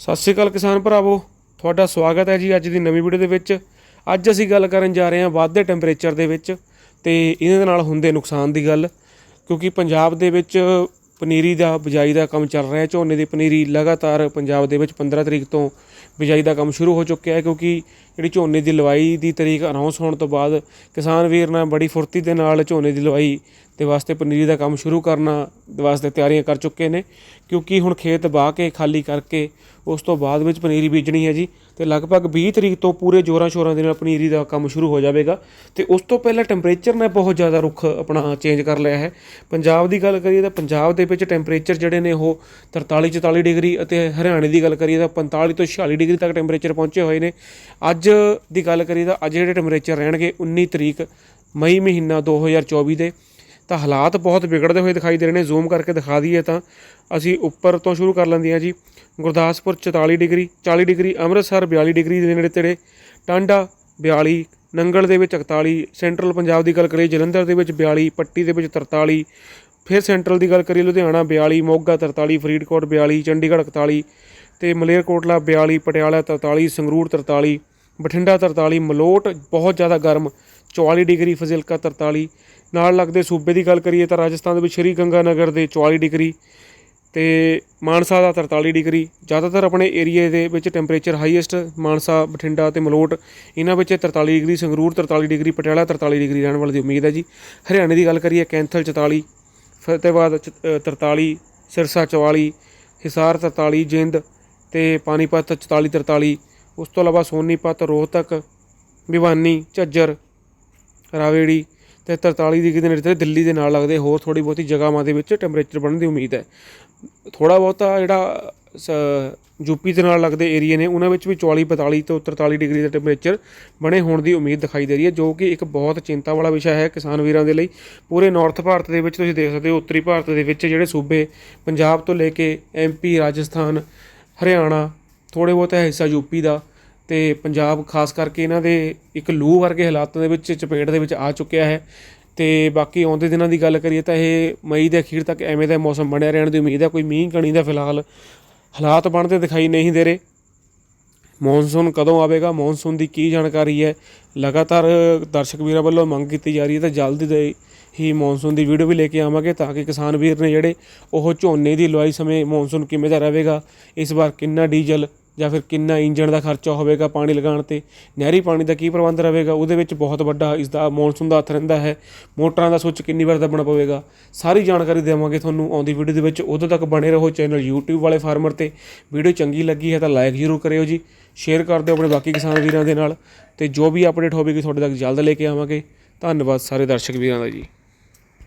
ਸਤਿ ਸ਼੍ਰੀ ਅਕਾਲ ਕਿਸਾਨ ਭਰਾਵੋ, ਤੁਹਾਡਾ ਸਵਾਗਤ ਹੈ ਜੀ ਅੱਜ ਦੀ ਨਵੀਂ ਵੀਡੀਓ ਦੇ ਵਿੱਚ। ਅੱਜ ਅਸੀਂ ਗੱਲ ਕਰਨ ਜਾ ਰਹੇ ਹਾਂ ਵੱਧਦੇ ਟੈਂਪਰੇਚਰ ਦੇ ਵਿੱਚ ਤੇ ਇਹਦੇ ਨਾਲ ਹੁੰਦੇ ਨੁਕਸਾਨ ਦੀ ਗੱਲ, ਕਿਉਂਕਿ ਪੰਜਾਬ ਦੇ ਵਿੱਚ ਪਨੀਰੀ ਦਾ ਬਿਜਾਈ ਦਾ ਕੰਮ ਚੱਲ ਰਿਹਾ ਹੈ ਝੋਨੇ ਦੀ ਪਨੀਰੀ ਲਗਾਤਾਰ ਪੰਜਾਬ ਦੇ ਵਿੱਚ 15 ਤਰੀਕ ਤੋਂ ਬਿਜਾਈ ਦਾ ਕੰਮ ਸ਼ੁਰੂ ਹੋ ਚੁੱਕਿਆ ਹੈ, ਕਿਉਂਕਿ ਜਿਹੜੀ ਝੋਨੇ ਦੀ ਲਵਾਈ ਦੀ ਤਰੀਕ ਅਨਾਉਂਸ ਹੋਣ ਤੋਂ ਬਾਅਦ ਕਿਸਾਨ ਵੀਰ ਨੇ ਬੜੀ ਫੁਰਤੀ ਦੇ ਨਾਲ ਝੋਨੇ ਦੀ ਲਵਾਈ ਦੇ ਵਾਸਤੇ ਪਨੀਰੀ ਦਾ ਕੰਮ ਸ਼ੁਰੂ ਕਰਨਾ ਦੇ ਵਾਸਤੇ ਤਿਆਰੀਆਂ ਕਰ ਚੁੱਕੇ ਨੇ, ਕਿਉਂਕਿ ਹੁਣ ਖੇਤ ਬਾ ਕੇ ਖਾਲੀ ਕਰਕੇ ਉਸ ਤੋਂ ਬਾਅਦ ਵਿੱਚ ਪਨੀਰੀ ਬੀਜਣੀ ਹੈ ਜੀ ਤੇ ਲਗਭਗ 20 ਤਰੀਕ ਤੋਂ ਪੂਰੇ ਜੋਰਾਂ ਸ਼ੋਰਾਂ ਦੇ ਨਾਲ ਪਨੀਰੀ ਦਾ ਕੰਮ ਸ਼ੁਰੂ ਹੋ ਜਾਵੇਗਾ ਤੇ ਉਸ ਤੋਂ ਪਹਿਲਾਂ ਟੈਂਪਰੇਚਰ ਨੇ ਬਹੁਤ ਜ਼ਿਆਦਾ ਰੁੱਖ ਆਪਣਾ ਚੇਂਜ ਕਰ ਲਿਆ ਹੈ। ਪੰਜਾਬ ਦੀ ਗੱਲ ਕਰੀਏ ਤਾਂ ਪੰਜਾਬ ਦੇ ਵਿੱਚ ਟੈਂਪਰੇਚਰ ਜਿਹੜੇ ਨੇ ਉਹ 43 44 ਡਿਗਰੀ ਅਤੇ ਹਰਿਆਣੇ ਦੀ ਗੱਲ ਕਰੀਏ ਤਾਂ 45 ਤੋਂ 46 ਡਿਗਰੀ ਤੱਕ ਟੈਂਪਰੇਚਰ ਪਹੁੰਚੇ ਹੋਏ ਨੇ। ਅੱਜ ਅੱਜ ਦੀ ਗੱਲ ਕਰੀਏ ਤਾਂ ਅੱਜ ਜਿਹੜੇ ਟੈਂਪਰੇਚਰ ਰਹਿਣਗੇ 19 ਤਰੀਕ ਮਈ ਮਹੀਨਾ 2024 ਦੇ, ਤਾਂ ਹਾਲਾਤ ਬਹੁਤ ਵਿਗੜਦੇ ਹੋਏ ਦਿਖਾਈ ਦੇ ਰਹੇ ਨੇ। ਜ਼ੂਮ ਕਰਕੇ ਦਿਖਾ ਦਈਏ ਤਾਂ ਅਸੀਂ ਉੱਪਰ ਤੋਂ ਸ਼ੁਰੂ ਕਰ ਲੈਂਦੇ ਹਾਂ ਜੀ। Gurdaspur 44 degree 40 degree, Amritsar 42 degree ਦੇ ਨੇੜੇ ਤੇੜੇ, ਟਾਂਡਾ 42 ਨੰਗਲ ਦੇ ਵਿੱਚ 41 ਸੈਂਟਰਲ ਪੰਜਾਬ ਦੀ ਗੱਲ ਕਰੀਏ, ਜਲੰਧਰ ਦੇ ਵਿੱਚ 42 ਪੱਟੀ ਦੇ ਵਿੱਚ 43 ਫਿਰ ਸੈਂਟਰਲ ਦੀ ਗੱਲ ਕਰੀਏ, ਲੁਧਿਆਣਾ 42 ਮੋਗਾ 43 ਫਰੀਦਕੋਟ 42 ਚੰਡੀਗੜ੍ਹ 41 ਤੇ ਮਲੇਰਕੋਟਲਾ 42 ਪਟਿਆਲਾ 43 ਸੰਗਰੂਰ 43 ਬਠਿੰਡਾ 43 ਮਲੋਟ ਬਹੁਤ ਜ਼ਿਆਦਾ ਗਰਮ 44 ਡਿਗਰੀ ਫਜ਼ਿਲਕਾ 43 ਨਾਲ ਲੱਗਦੇ ਸੂਬੇ ਦੀ ਗੱਲ ਕਰੀਏ ਤਾਂ ਰਾਜਸਥਾਨ ਦੇ ਵਿੱਚ ਸ਼੍ਰੀ ਗੰਗਾ ਨਗਰ ਦੇ 44 ਡਿਗਰੀ ਤੇ ਮਾਨਸਾ ਦਾ 43 ਡਿਗਰੀ। ਜ਼ਿਆਦਾਤਰ ਆਪਣੇ ਏਰੀਏ ਦੇ ਵਿੱਚ ਟੈਂਪਰੇਚਰ ਹਾਈਐਸਟ ਮਾਨਸਾ ਬਠਿੰਡਾ ਤੇ ਮਲੋਟ। ਇਹਨਾਂ ਵਿੱਚ 43 degree Sangrur 43 degree Patiala 43 degree ਰਹਿਣ ਵਾਲੀ ਦੀ ਉਮੀਦ ਹੈ ਜੀ। ਹਰਿਆਣੇ ਦੀ ਗੱਲ ਕਰੀਏ ਕੈਂਥਲ 44 ਫਤਿਹਬਾਦ ਚ- ਅ, 43 ਸਿਰਸਾ 44 ਹਿਸਾਰ 43 ਜਿੰਦ ਤੇ ਪਾਣੀਪਤ 44 43 ਉਸ ਤੋਂ ਇਲਾਵਾ ਸੋਨੀਪਤ ਰੋਹਤਕ, ਭਿਵਾਨੀ, ਝੱਜਰ, ਰਾਵੇੜੀ ਤੇ 43 ਡਿਗਰੀ ਦੇ ਨੇੜੇ ਤੇ ਦਿੱਲੀ ਦੇ ਨਾਲ ਲੱਗਦੇ ਹੋਰ ਥੋੜੀ ਬਹੁਤੀ ਜਗ੍ਹਾਵਾਂ ਦੇ ਵਿੱਚ ਟੈਂਪਰੇਚਰ ਬਣਨ ਦੀ ਉਮੀਦ ਹੈ। ਥੋੜਾ ਬਹੁਤਾ ਜਿਹੜਾ ਯੂਪੀ ਦੇ ਨਾਲ ਲੱਗਦੇ ਏਰੀਏ ਨੇ, ਉਹਨਾਂ ਵਿੱਚ ਵੀ 44 42 ਤੋਂ 43 ਡਿਗਰੀ ਦਾ ਟੈਂਪਰੇਚਰ ਬਣੇ ਹੋਣ ਦੀ ਉਮੀਦ ਦਿਖਾਈ ਦੇ ਰਹੀ ਹੈ, ਜੋ ਕਿ ਇੱਕ ਬਹੁਤ ਚਿੰਤਾ ਵਾਲਾ ਵਿਸ਼ਾ ਹੈ ਕਿਸਾਨ ਵੀਰਾਂ ਦੇ ਲਈ। ਪੂਰੇ ਨਾਰਥ ਭਾਰਤ ਦੇ ਵਿੱਚ ਤੁਸੀਂ ਦੇਖ ਸਕਦੇ ਹੋ, ਉੱਤਰੀ ਭਾਰਤ ਦੇ ਵਿੱਚ ਜਿਹੜੇ ਸੂਬੇ ਪੰਜਾਬ ਤੋਂ ਲੈ ਕੇ ਐਮਪੀ ਰਾਜਸਥਾਨ, ਹਰਿਆਣਾ ਥੋੜੇ ਬਹੁਤ ਹਿੱਸਾ ਯੂਪੀ ਦਾ ਤੇ ਪੰਜਾਬ ਖਾਸ ਕਰਕੇ ਇਹਨਾਂ ਦੇ ਇੱਕ ਲੂ ਵਰਗੇ ਹਾਲਾਤਾਂ ਦੇ ਵਿੱਚ ਚਪੇਟ ਦੇ ਵਿੱਚ ਆ ਚੁੱਕਿਆ ਹੈ। ਤੇ ਬਾਕੀ ਆਉਂਦੇ ਦਿਨਾਂ ਦੀ ਗੱਲ ਕਰੀਏ ਤਾਂ ਇਹ ਮਈ ਦੇ ਅਖੀਰ ਤੱਕ ਐਵੇਂ ਦਾ ਮੌਸਮ ਬਣਿਆ ਰਹਿਣ ਦੀ ਉਮੀਦ ਹੈ। ਕੋਈ ਮੀਂਹ ਕਣੀ ਦਾ ਫਿਲਹਾਲ ਹਾਲਾਤ ਬਣਦੇ ਦਿਖਾਈ ਨਹੀਂ ਦੇ ਰਹੇ। ਮੌਨਸੂਨ ਕਦੋਂ ਆਵੇਗਾ, ਮੌਨਸੂਨ ਦੀ ਕੀ ਜਾਣਕਾਰੀ ਹੈ? ਲਗਾਤਾਰ ਦਰਸ਼ਕ ਵੀਰਾਂ ਵੱਲੋਂ ਮੰਗ ਕੀਤੀ ਜਾ ਰਹੀ ਹੈ ਤਾਂ ਜਲਦੀ ਦੇ ਹੀ ਮੌਨਸੂਨ ਦੀ ਵੀਡੀਓ ਵੀ ਲੈ ਕੇ ਆਵਾਂਗੇ ਤਾਂ ਕਿ ਕਿਸਾਨ ਵੀਰ ਨੇ ਜਿਹੜੇ ਉਹ ਝੋਨੇ ਦੀ ਲਵਾਈ ਸਮੇਂ ਮੌਨਸੂਨ ਕਿਵੇਂ ਦਾ ਰਹੇਗਾ, ਇਸ ਵਾਰ ਕਿੰਨਾ ਡੀਜ਼ਲ ਜਾਂ ਫਿਰ ਕਿੰਨਾ ਇੰਜਣ ਦਾ ਖਰਚਾ ਹੋਵੇਗਾ ਪਾਣੀ ਲਗਾਉਣ ਤੇ, ਨਹਿਰੀ ਪਾਣੀ ਦਾ ਕੀ ਪ੍ਰਬੰਧ ਰਹੇਗਾ, ਉਹਦੇ ਵਿੱਚ ਬਹੁਤ ਵੱਡਾ ਇਸ ਦਾ ਮੌਨਸੂਨ ਦਾ ਹੱਥ ਰਹਿੰਦਾ ਹੈ, ਮੋਟਰਾਂ ਦਾ ਸੁੱਚ ਕਿੰਨੀ ਵਾਰ ਦੱਬਣਾ ਪਵੇਗਾ, ਸਾਰੀ ਜਾਣਕਾਰੀ ਦੇਵਾਂਗੇ ਤੁਹਾਨੂੰ ਆਉਂਦੀ ਵੀਡੀਓ ਦੇ ਵਿੱਚ, ਉਦੋਂ ਤੱਕ ਬਣੇ ਰਹੋ ਚੈਨਲ YouTube ਵਾਲੇ ਫਾਰਮਰ ਤੇ ਵੀਡੀਓ ਚੰਗੀ ਲੱਗੀ ਹੈ ਤਾਂ ਲਾਈਕ ਜ਼ਰੂਰ ਕਰਿਓ ਜੀ ਸ਼ੇਅਰ ਕਰ ਦਿਓ ਆਪਣੇ ਬਾਕੀ ਕਿਸਾਨ ਵੀਰਾਂ ਦੇ ਨਾਲ, ਤੇ ਜੋ ਵੀ ਅਪਡੇਟ ਹੋਵੇਗੀ ਤੁਹਾਡੇ ਤੱਕ ਜਲਦ ਲੈ ਕੇ ਆਵਾਂਗੇ, ਧੰਨਵਾਦ ਸਾਰੇ ਦਰਸ਼ਕ ਵੀਰਾਂ ਦਾ ਜੀ।